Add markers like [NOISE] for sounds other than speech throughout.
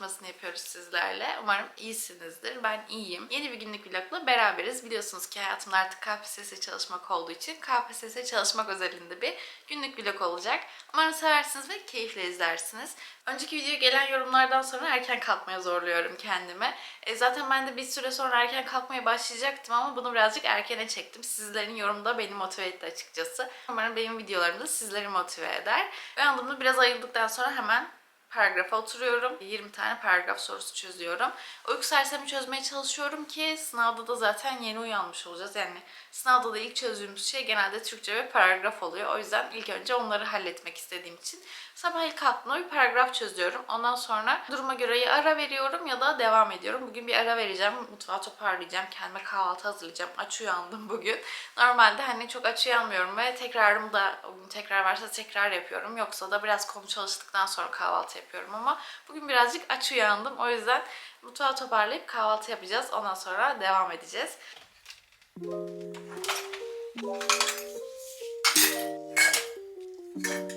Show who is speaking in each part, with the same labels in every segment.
Speaker 1: konuşmasını yapıyoruz sizlerle. Umarım iyisinizdir. Ben iyiyim. Yeni bir günlük vlogla beraberiz. Biliyorsunuz ki hayatımda artık KPSS çalışmak olduğu için KPSS çalışmak özelinde bir günlük vlog olacak. Umarım seversiniz ve keyifle izlersiniz. Önceki videoya gelen yorumlardan sonra erken kalkmaya zorluyorum kendime. E, zaten ben de bir süre sonra erken kalkmaya başlayacaktım ama bunu birazcık erkene çektim. Sizlerin yorumu da beni motive etti açıkçası. Umarım benim videolarım da sizleri motive eder. Uyandığımda biraz ayıldıktan sonra hemen paragrafa oturuyorum. 20 tane paragraf sorusu çözüyorum. Uyku sersemi çözmeye çalışıyorum ki sınavda da zaten yeni uyanmış olacağız. Yani sınavda da ilk çözdüğümüz şey genelde Türkçe ve paragraf oluyor. O yüzden ilk önce onları halletmek istediğim için sabah ilk kalktığımda bir paragraf çözüyorum. Ondan sonra duruma göre ya ara veriyorum ya da devam ediyorum. Bugün bir ara vereceğim. Mutfağı toparlayacağım. Kendime kahvaltı hazırlayacağım. Aç uyandım bugün. Normalde hani çok aç uyanmıyorum ve tekrarımı da o gün tekrar varsa tekrar yapıyorum. Yoksa da biraz konu çalıştıktan sonra kahvaltı yapıyorum ama bugün birazcık aç uyandım. O yüzden mutfağı toparlayıp kahvaltı yapacağız. Ondan sonra devam edeceğiz. Şimdi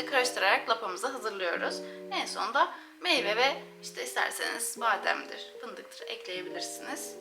Speaker 1: ateşte karıştırarak lapamızı hazırlıyoruz. En sonunda meyve ve işte isterseniz bademdir, fındıktır ekleyebilirsiniz.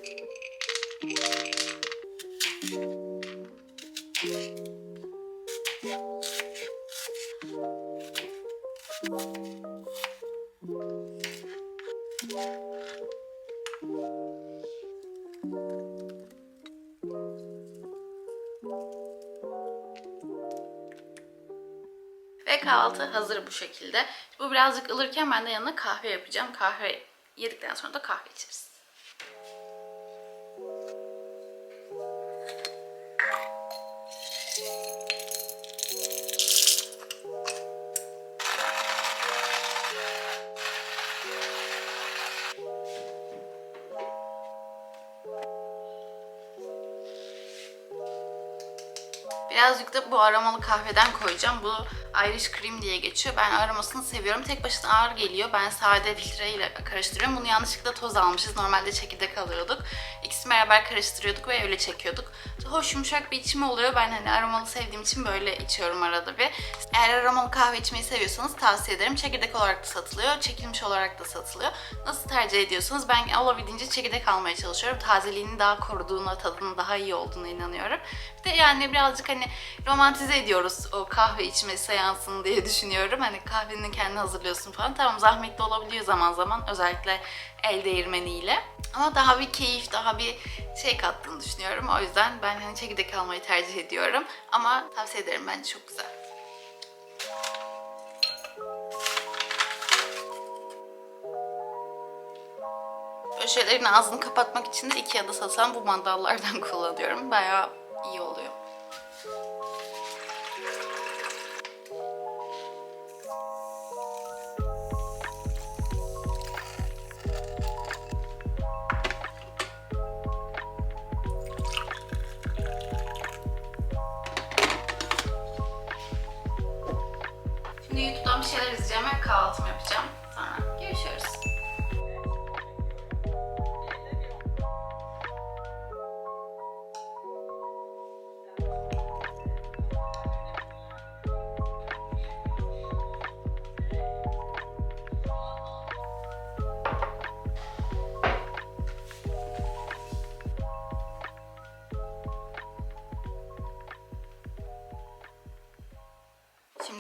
Speaker 1: Ve kahvaltı hazır bu şekilde. Bu birazcık ılırken ben de yanına kahve yapacağım. Kahve yedikten sonra da kahve içeriz. Birazcık da bu aromalı kahveden koyacağım. Bu Irish Cream diye geçiyor. Ben aromasını seviyorum. Tek başına ağır geliyor. Ben sade filtreyle karıştırıyorum. Bunu yanlışlıkla toz almışız. Normalde çekirdek alıyorduk. İkisini beraber karıştırıyorduk ve öyle çekiyorduk. Hoş yumuşak bir içimi oluyor. Ben hani aromalı sevdiğim için böyle içiyorum arada bir. Eğer aromalı kahve içmeyi seviyorsanız tavsiye ederim. Çekirdek olarak da satılıyor. Çekilmiş olarak da satılıyor. Nasıl tercih ediyorsanız ben olabildiğince çekirdek almaya çalışıyorum. Tazeliğini daha koruduğuna, tadının daha iyi olduğuna inanıyorum. Bir de yani birazcık hani romantize ediyoruz o kahve içme seansını diye düşünüyorum. Hani kahveni kendi hazırlıyorsun falan. Tamam zahmetli olabiliyor zaman zaman özellikle el değirmeniyle. Ama daha bir keyif, daha bir şey kattığını düşünüyorum. O yüzden ben hani çekirdek almayı tercih ediyorum. Ama tavsiye ederim bence çok güzel. Böyle ağzını kapatmak için de Ikea'da satılan bu mandallardan [LAUGHS] kullanıyorum. Bayağı iyi oluyor.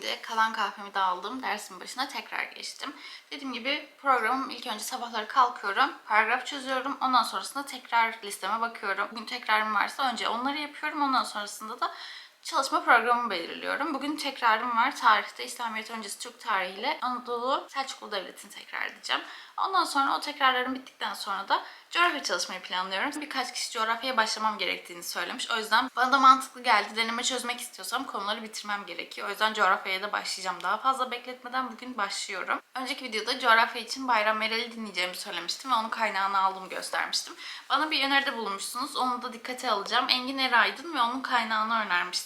Speaker 1: Şimdi kalan kahvemi de aldım. Dersin başına tekrar geçtim. Dediğim gibi programım ilk önce sabahları kalkıyorum. Paragraf çözüyorum. Ondan sonrasında tekrar listeme bakıyorum. Bugün tekrarım varsa önce onları yapıyorum. Ondan sonrasında da çalışma programımı belirliyorum. Bugün tekrarım var. Tarihte İslamiyet öncesi Türk tarihiyle Anadolu Selçuklu Devleti'ni tekrar edeceğim. Ondan sonra o tekrarlarım bittikten sonra da coğrafya çalışmayı planlıyorum. Birkaç kişi coğrafyaya başlamam gerektiğini söylemiş. O yüzden bana da mantıklı geldi. Deneme çözmek istiyorsam konuları bitirmem gerekiyor. O yüzden coğrafyaya da başlayacağım. Daha fazla bekletmeden bugün başlıyorum. Önceki videoda coğrafya için Bayram Meral'i dinleyeceğimi söylemiştim ve onun kaynağını aldığımı göstermiştim. Bana bir öneride bulunmuşsunuz. Onu da dikkate alacağım. Engin Eraydın ve onun kaynağını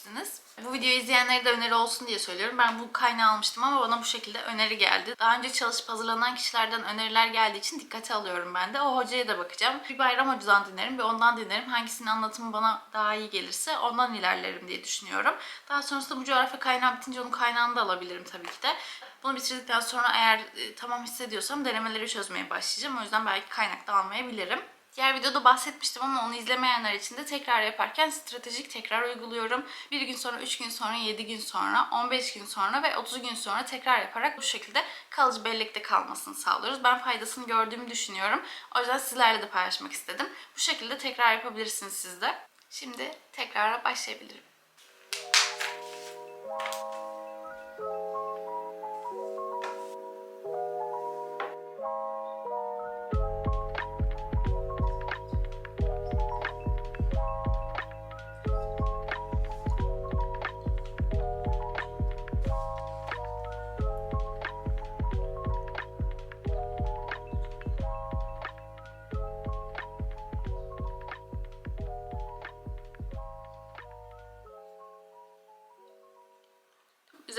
Speaker 1: önermiştiniz. Bu videoyu izleyenlere de öneri olsun diye söylüyorum. Ben bu kaynağı almıştım ama bana bu şekilde öneri geldi. Daha önce çalışıp hazırlanan kişilerden öneriler geldiği için dikkate alıyorum ben de. O hocaya da bakacağım. Bir Bayram Hoca'dan dinlerim, bir ondan dinlerim. Hangisinin anlatımı bana daha iyi gelirse ondan ilerlerim diye düşünüyorum. Daha sonrasında bu coğrafya kaynağı bitince onun kaynağını da alabilirim tabii ki de. Bunu bitirdikten sonra eğer e, tamam hissediyorsam denemeleri çözmeye başlayacağım. O yüzden belki kaynak da almayabilirim. Diğer videoda bahsetmiştim ama onu izlemeyenler için de tekrar yaparken stratejik tekrar uyguluyorum. Bir gün sonra, 3 gün sonra, 7 gün sonra, 15 gün sonra ve 30 gün sonra tekrar yaparak bu şekilde kalıcı bellekte kalmasını sağlıyoruz. Ben faydasını gördüğümü düşünüyorum. O yüzden sizlerle de paylaşmak istedim. Bu şekilde tekrar yapabilirsiniz siz de. Şimdi tekrara başlayabilirim.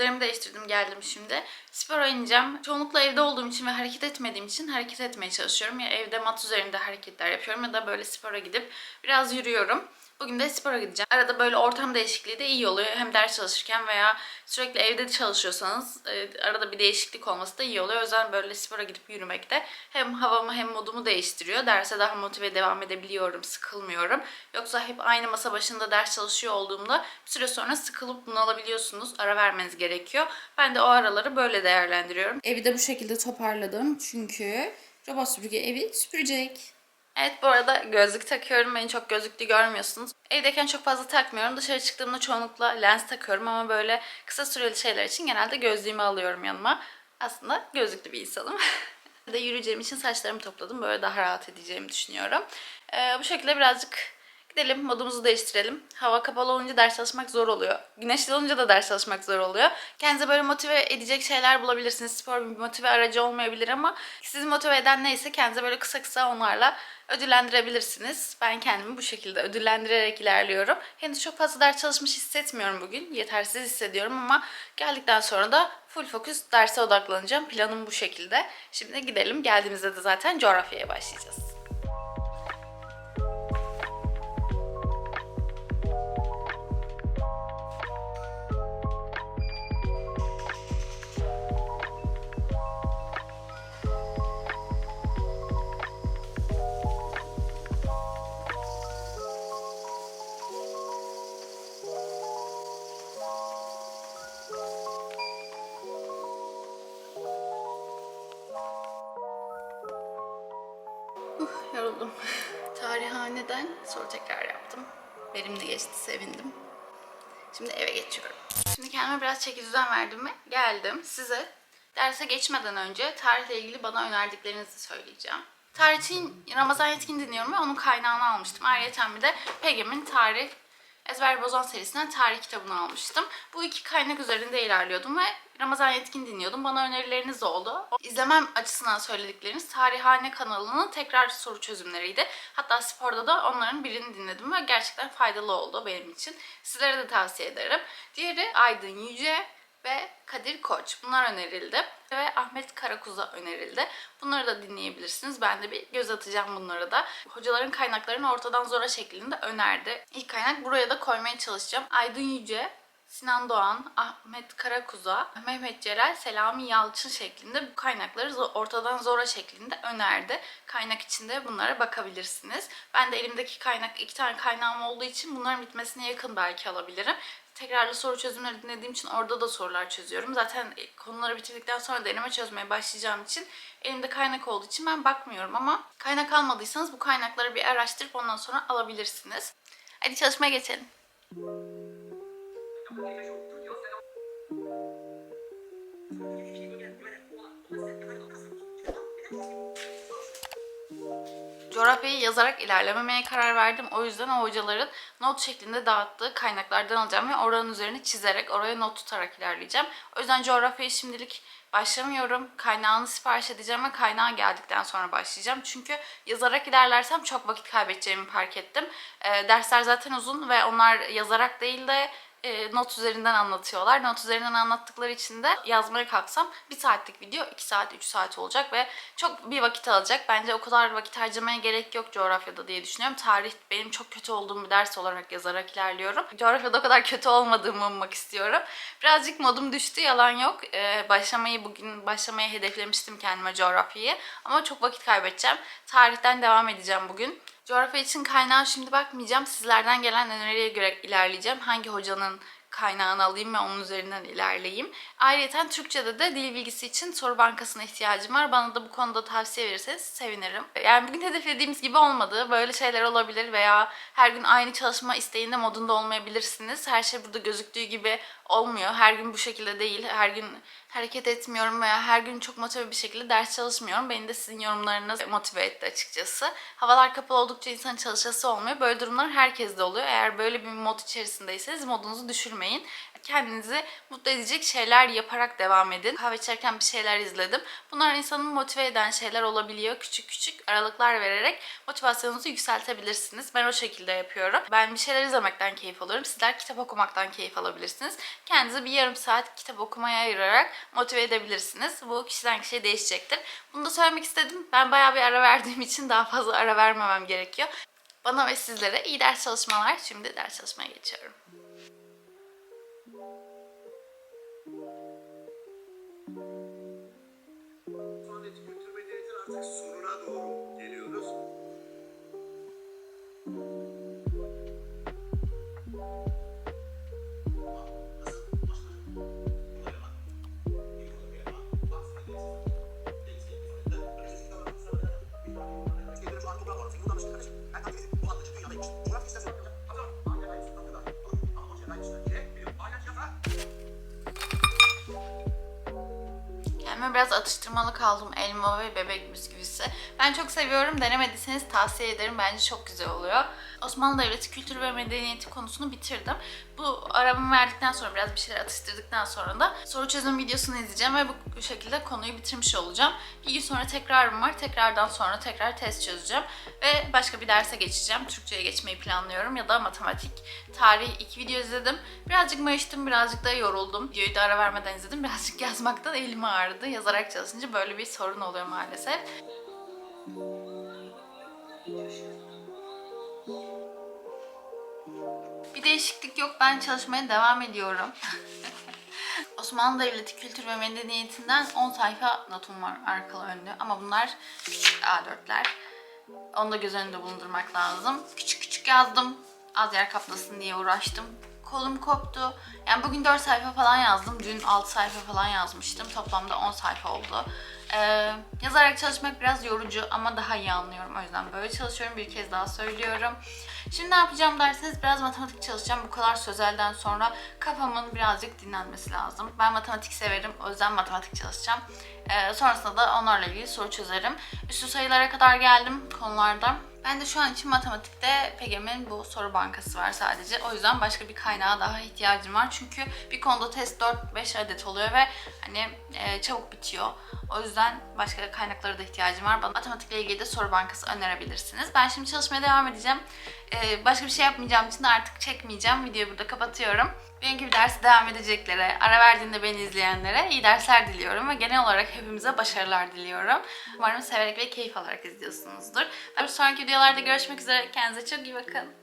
Speaker 1: Üzerimi değiştirdim geldim şimdi. Spora ineceğim. Çoğunlukla evde olduğum için ve hareket etmediğim için hareket etmeye çalışıyorum. Ya evde mat üzerinde hareketler yapıyorum ya da böyle spora gidip biraz yürüyorum. Bugün de spora gideceğim. Arada böyle ortam değişikliği de iyi oluyor. Hem ders çalışırken veya sürekli evde çalışıyorsanız e, arada bir değişiklik olması da iyi oluyor. O yüzden böyle spora gidip yürümek de hem havamı hem modumu değiştiriyor. Derse daha motive devam edebiliyorum, sıkılmıyorum. Yoksa hep aynı masa başında ders çalışıyor olduğumda bir süre sonra sıkılıp bunalabiliyorsunuz. Ara vermeniz gerekiyor. Ben de o araları böyle değerlendiriyorum. Evi de bu şekilde toparladım. Çünkü robot süpürge evi süpürecek. Evet bu arada gözlük takıyorum. Beni çok gözlüklü görmüyorsunuz. Evdeyken çok fazla takmıyorum. Dışarı çıktığımda çoğunlukla lens takıyorum ama böyle kısa süreli şeyler için genelde gözlüğümü alıyorum yanıma. Aslında gözlüklü bir insanım. [LAUGHS] de yürüyeceğim için saçlarımı topladım. Böyle daha rahat edeceğimi düşünüyorum. Ee, bu şekilde birazcık Gidelim modumuzu değiştirelim. Hava kapalı olunca ders çalışmak zor oluyor. Güneşli olunca da ders çalışmak zor oluyor. Kendinize böyle motive edecek şeyler bulabilirsiniz. Spor bir motive aracı olmayabilir ama sizi motive eden neyse kendinize böyle kısa kısa onlarla ödüllendirebilirsiniz. Ben kendimi bu şekilde ödüllendirerek ilerliyorum. Henüz çok fazla ders çalışmış hissetmiyorum bugün. Yetersiz hissediyorum ama geldikten sonra da full fokus derse odaklanacağım. Planım bu şekilde. Şimdi gidelim. Geldiğimizde de zaten coğrafyaya başlayacağız. Yoruldum. Tarihhaneden soru tekrar yaptım. Verimli geçti, sevindim. Şimdi eve geçiyorum. Şimdi kendime biraz çeki düzen verdim ve geldim. Size derse geçmeden önce tarihle ilgili bana önerdiklerinizi söyleyeceğim. Tarih için Ramazan Yetkin dinliyorum ve onun kaynağını almıştım. Ayrıca bir de Pegem'in tarih Ezber Bozan serisinden tarih kitabını almıştım. Bu iki kaynak üzerinde ilerliyordum ve Ramazan Yetkin dinliyordum. Bana önerileriniz oldu. İzlemem açısından söyledikleriniz Tarihane kanalının tekrar soru çözümleriydi. Hatta sporda da onların birini dinledim ve gerçekten faydalı oldu benim için. Sizlere de tavsiye ederim. Diğeri Aydın Yüce ve Kadir Koç. Bunlar önerildi. Ve Ahmet Karakuz'a önerildi. Bunları da dinleyebilirsiniz. Ben de bir göz atacağım bunlara da. Hocaların kaynaklarını ortadan zora şeklinde önerdi. İlk kaynak buraya da koymaya çalışacağım. Aydın Yüce, Sinan Doğan, Ahmet Karakuza, Mehmet Celal, Selami Yalçın şeklinde bu kaynakları ortadan zora şeklinde önerdi. Kaynak içinde bunlara bakabilirsiniz. Ben de elimdeki kaynak, iki tane kaynağım olduğu için bunların bitmesine yakın belki alabilirim. Tekrarlı soru çözümleri dinlediğim için orada da sorular çözüyorum. Zaten e, konuları bitirdikten sonra deneme çözmeye başlayacağım için elimde kaynak olduğu için ben bakmıyorum ama kaynak almadıysanız bu kaynakları bir araştırıp ondan sonra alabilirsiniz. Hadi çalışmaya geçelim. Coğrafyayı yazarak ilerlememeye karar verdim. O yüzden o hocaların not şeklinde dağıttığı kaynaklardan alacağım ve oranın üzerine çizerek, oraya not tutarak ilerleyeceğim. O yüzden coğrafyayı şimdilik başlamıyorum. Kaynağını sipariş edeceğim ve kaynağı geldikten sonra başlayacağım. Çünkü yazarak ilerlersem çok vakit kaybedeceğimi fark ettim. Ee, dersler zaten uzun ve onlar yazarak değil de e, not üzerinden anlatıyorlar. Not üzerinden anlattıkları için de yazmaya kalksam bir saatlik video 2 saat 3 saat olacak ve çok bir vakit alacak. Bence o kadar vakit harcamaya gerek yok coğrafyada diye düşünüyorum. Tarih benim çok kötü olduğum bir ders olarak yazarak ilerliyorum. Coğrafyada o kadar kötü olmadığımı ummak istiyorum. Birazcık modum düştü yalan yok. Ee, başlamayı bugün başlamayı hedeflemiştim kendime coğrafyayı. Ama çok vakit kaybedeceğim. Tarihten devam edeceğim bugün. Coğrafya için kaynağı şimdi bakmayacağım. Sizlerden gelen öneriye göre ilerleyeceğim. Hangi hocanın kaynağını alayım ve onun üzerinden ilerleyeyim. Ayrıca Türkçe'de de dil bilgisi için soru bankasına ihtiyacım var. Bana da bu konuda tavsiye verirseniz sevinirim. Yani bugün hedeflediğimiz gibi olmadı. Böyle şeyler olabilir veya her gün aynı çalışma isteğinde modunda olmayabilirsiniz. Her şey burada gözüktüğü gibi olmuyor. Her gün bu şekilde değil. Her gün hareket etmiyorum veya her gün çok motive bir şekilde ders çalışmıyorum. Beni de sizin yorumlarınız motive etti açıkçası. Havalar kapalı oldukça insanın çalışası olmuyor. Böyle durumlar herkeste oluyor. Eğer böyle bir mod içerisindeyseniz modunuzu düşürmeyin. Kendinizi mutlu edecek şeyler yaparak devam edin. Kahve içerken bir şeyler izledim. Bunlar insanı motive eden şeyler olabiliyor. Küçük küçük aralıklar vererek motivasyonunuzu yükseltebilirsiniz. Ben o şekilde yapıyorum. Ben bir şeyler izlemekten keyif alıyorum. Sizler kitap okumaktan keyif alabilirsiniz. Kendinizi bir yarım saat kitap okumaya ayırarak motive edebilirsiniz. Bu kişiden kişiye değişecektir. Bunu da söylemek istedim. Ben bayağı bir ara verdiğim için daha fazla ara vermemem gerekiyor. Bana ve sizlere iyi ders çalışmalar. Şimdi ders çalışmaya geçiyorum. Kendime biraz atıştırmalık aldım. Elma ve bebek bisküvisi. Ben çok seviyorum. Denemediyseniz tavsiye ederim. Bence çok güzel oluyor. Osmanlı Devleti kültürü ve medeniyeti konusunu bitirdim. Bu aramı verdikten sonra biraz bir şeyler atıştırdıktan sonra da soru çözüm videosunu izleyeceğim ve bu şekilde konuyu bitirmiş olacağım. Bir gün sonra tekrarım var. Tekrardan sonra tekrar test çözeceğim ve başka bir derse geçeceğim. Türkçe'ye geçmeyi planlıyorum ya da matematik. Tarih iki video izledim. Birazcık mayıştım, birazcık da yoruldum. Videoyu da ara vermeden izledim. Birazcık yazmaktan elim ağrıdı. Yazarak çalışınca böyle bir sorun oluyor maalesef. Bir değişiklik yok. Ben çalışmaya devam ediyorum. [LAUGHS] Osmanlı Devleti Kültür ve Medeniyetinden 10 sayfa notum var arkalı önlü. Ama bunlar küçük A4'ler. Onu da göz önünde bulundurmak lazım. Küçük küçük yazdım. Az yer kaplasın diye uğraştım. Kolum koptu. Yani bugün 4 sayfa falan yazdım. Dün 6 sayfa falan yazmıştım. Toplamda 10 sayfa oldu. Ee, yazarak çalışmak biraz yorucu ama daha iyi anlıyorum. O yüzden böyle çalışıyorum. Bir kez daha söylüyorum. Şimdi ne yapacağım derseniz biraz matematik çalışacağım. Bu kadar sözelden sonra kafamın birazcık dinlenmesi lazım. Ben matematik severim. O yüzden matematik çalışacağım. Ee, sonrasında da onlarla ilgili soru çözerim. Üstü sayılara kadar geldim konularda. Ben de şu an için matematikte PEGEM'in bu soru bankası var sadece. O yüzden başka bir kaynağa daha ihtiyacım var. Çünkü bir konuda test 4-5 adet oluyor ve hani e, çabuk bitiyor. O yüzden başka kaynaklara da ihtiyacım var. Bana matematikle ilgili de soru bankası önerebilirsiniz. Ben şimdi çalışmaya devam edeceğim. E, başka bir şey yapmayacağım için artık çekmeyeceğim. Videoyu burada kapatıyorum. Benimki bir derse devam edeceklere, ara verdiğinde beni izleyenlere iyi dersler diliyorum ve genel olarak hepimize başarılar diliyorum. Umarım severek ve keyif alarak izliyorsunuzdur. Ve sonraki videolarda görüşmek üzere. Kendinize çok iyi bakın.